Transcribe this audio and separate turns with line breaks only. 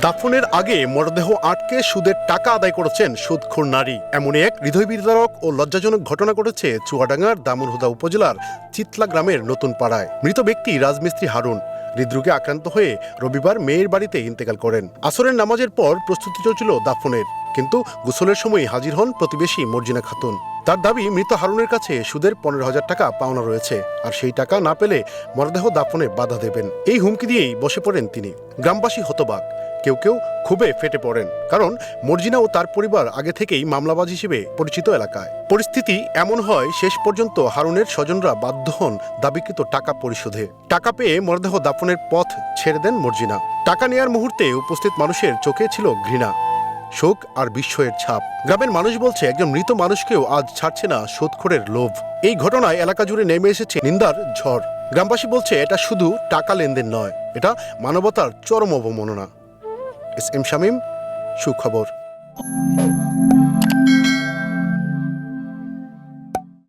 দাফনের আগে মরদেহ আটকে সুদের টাকা আদায় করেছেন সুদখোর নারী। এমনই এক হৃদয় বিদারক ও লজ্জাজনক ঘটনা ঘটেছে চুয়াডাঙ্গার দামনহুদা উপজেলার চিতলা গ্রামের নতুন পাড়ায়। মৃত ব্যক্তি রাজমিস্ত্রি হারুন। হৃদরোগে আক্রান্ত হয়ে রবিবার মেয়ের বাড়িতে ইন্তেকাল করেন। আসরের নামাজের পর প্রস্তুতি চলছিল দাফনের। কিন্তু গোসলের সময় হাজির হন প্রতিবেশী মর্জিনা খাতুন। তার দাবি, মৃত হারুনের কাছে সুদের পনেরো হাজার টাকা পাওনা রয়েছে, আর সেই টাকা না পেলে মরদেহ দাফনে বাধা দেবেন। এই হুমকি দিয়েই বসে পড়েন তিনি। গ্রামবাসী হতবাক। কেউ কেউ খুবই ফেটে পড়েন, কারণ মর্জিনা ও তার পরিবার আগে থেকেই মামলাবাজ হিসেবে পরিচিত এলাকায়। পরিস্থিতি এমন হয়, শেষ পর্যন্ত হারুনের স্বজনরা বাধ্য হন দাবিকৃত টাকা পরিশোধে। টাকা পেয়ে মরদেহ দাফনের পথ ছেড়ে দেন মর্জিনা। টাকা নেয়ার মুহূর্তে উপস্থিত মানুষের চোখে ছিল ঘৃণা। শোক আর বিস্ময়ের ছাপ। গ্রামের মানুষ বলছে, একজন মৃত মানুষকেও আজ ছাড়ছে না শোধখোরের লোভ। এই ঘটনায় এলাকা জুড়ে নেমে এসেছে নিন্দার ঝড়। গ্রামবাসী বলছে, এটা শুধু টাকা লেনদেন নয়, এটা মানবতার চরম অবমাননা। এস এম শামীম, সুখবর।